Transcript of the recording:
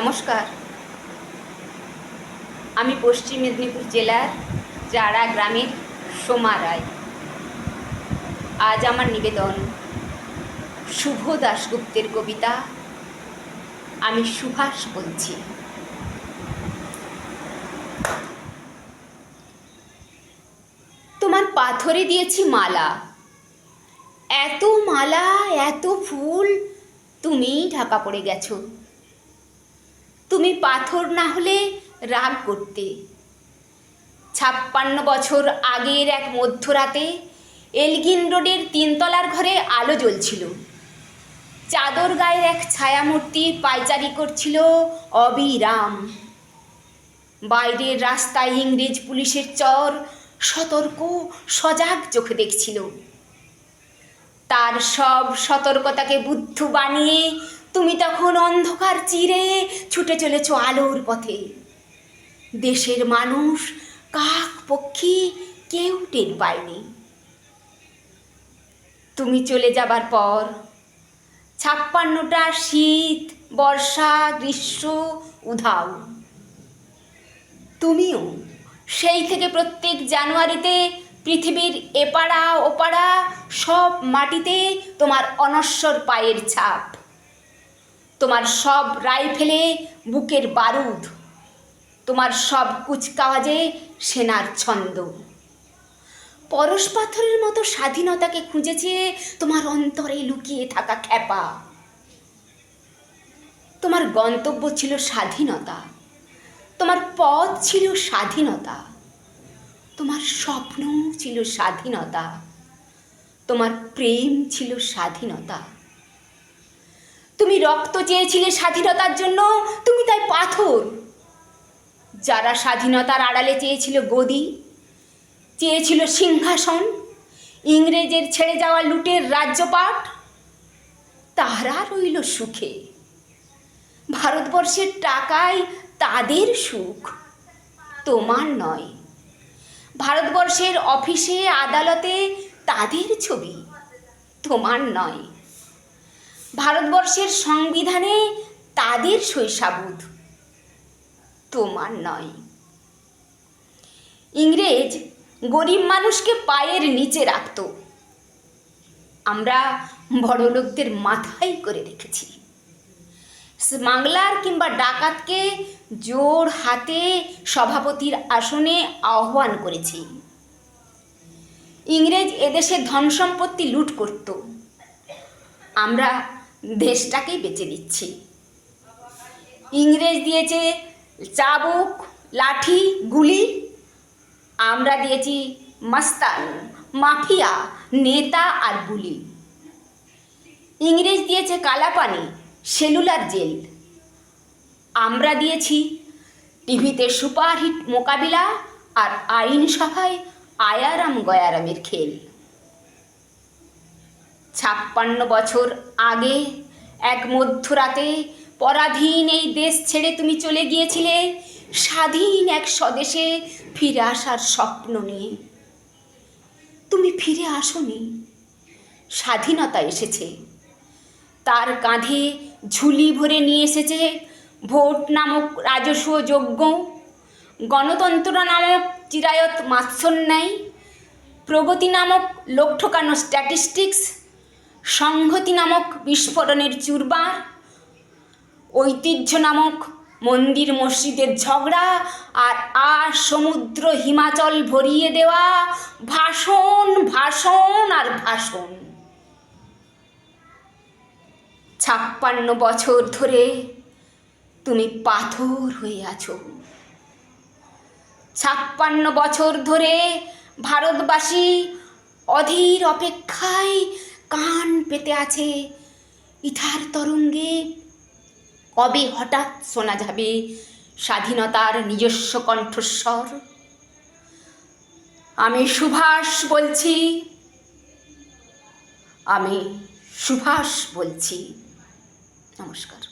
নমস্কার। আমি পশ্চিম মেদিনীপুর জেলার জারা গ্রামের সোমা রায়। আজ আমার নিবেদন শুভ দাশগুপ্তের কবিতা আমি সুভাষ বলছি। তোমার পাথরে দিয়েছি মালা। এত মালা, এত ফুল, তুমিই ঢাকা পড়ে গেছো। তুমি পাথর না হলে রাগ করতে। ছাপ্পান্ন বছর আগের এক মধ্যরাতে এলগিন রোডের তিনতলার ঘরে আলো জ্বলছিল। চাদর গায়ের এক ছায়ামূর্তি পাইচারি করছিল অবিরাম। বাইরের রাস্তায় ইংরেজ পুলিশের চর সতর্ক, সজাগ চোখে দেখছিল। তার সব সতর্কতাকে বুদ্ধ বানিয়ে তুমি তখন অন্ধকার চিরে ছুটে চলেছ আলোর পথে। দেশের মানুষ, কাক পক্ষী কেউ টের পায়নি। তুমি চলে যাবার পর ছাপ্পান্নটা শীত, বর্ষা, গ্রীষ্ম, উধাও। তুমিও সেই থেকে প্রত্যেক জানুয়ারিতে পৃথিবীর এপাড়া ওপাড়া সব মাটিতে তোমার অনশ্বর পায়ের ছাপ। তোমার সব রাইফেলে বুকের বারুদ, তোমার সব কুচকাওয়াজে সেনার ছন্দ। পরশ পাথরের মতো স্বাধীনতাকে খুঁজেছে তোমার অন্তরে লুকিয়ে থাকা খ্যাপা। তোমার গন্তব্য ছিল স্বাধীনতা, তোমার পথ ছিল স্বাধীনতা, তোমার স্বপ্ন ছিল স্বাধীনতা, তোমার প্রেম ছিল স্বাধীনতা। তুমি রক্ত চেয়েছিলে স্বাধীনতার জন্য, তুমি তাই পাথর। যারা স্বাধীনতার আড়ালে চেয়েছিল গদি, চেয়েছিল সিংহাসন, ইংরেজের ছেড়ে যাওয়া লুটের রাজ্যপাট, তারা রইল সুখে। ভারতবর্ষের টাকায় তাদের সুখ, তোমার নয়। ভারতবর্ষের অফিসে, আদালতে তাদের ছবি, তোমার নয়। ভারতবর্ষের সংবিধানে তাদের শৈশাবুধ, তোমার নয়। ইংরেজ গরিব মানুষকে পায়ের নিচে রাখত। আমরা বড় লোকদের মাথায় করে রেখেছি। স্মাগলার কিংবা ডাকাতকে জোর হাতে সভাপতির আসনে আহ্বান করেছি। ইংরেজ এদেশে ধন সম্পত্তি লুট করত। আমরা দেশটাকেই বেঁচে দিচ্ছি। ইংরেজ দিয়েছে চাবুক, লাঠি, গুলি। আমরা দিয়েছি মাস্তান, মাফিয়া, নেতা আর গুলি। ইংরেজ দিয়েছে কালাপানি, সেলুলার জেল। আমরা দিয়েছি টিভিতে সুপারহিট মোকাবিলা আর আইনসভায় আয়ারাম গয়ারামের খেল। ছাপ্পান্ন বছর আগে এক মধ্যরাতে পরাধীন এই দেশ ছেড়ে তুমি চলে গিয়েছিলে, স্বাধীন এক স্বদেশে ফিরে আসার স্বপ্ন নিয়ে। তুমি ফিরে আসনি, স্বাধীনতা এসেছে। তার কাঁধে ঝুলি ভরে নিয়ে এসেছে ভোট নামক রাজস্ব যজ্ঞ, গণতন্ত্র নামক চিরায়ত মাৎসন্যায়, প্রগতি নামক লোক ঠকানো স্ট্যাটিস্টিক্স সংহতি নামক বিস্ফোরণের চুরবার ঐতিহ্য নামক মন্দির মসজিদের ঝগড়া আর আর সমুদ্র হিমাচল ভরিয়ে দেওয়া, ভাষণ ভাষণ আর ভাষণ। ছাপ্পান্ন বছর ধরে তুমি পাথর হয়ে আছো। ছাপ্পান্ন বছর ধরে ভারতবাসী অধীর অপেক্ষায় কান পেতে আছে ইথার তরঙ্গে। কবে হঠাৎ শোনা যাবে স্বাধীনতার নিজস্ব কণ্ঠস্বর? আমি সুভাষ বলছি। আমি সুভাষ বলছি। নমস্কার।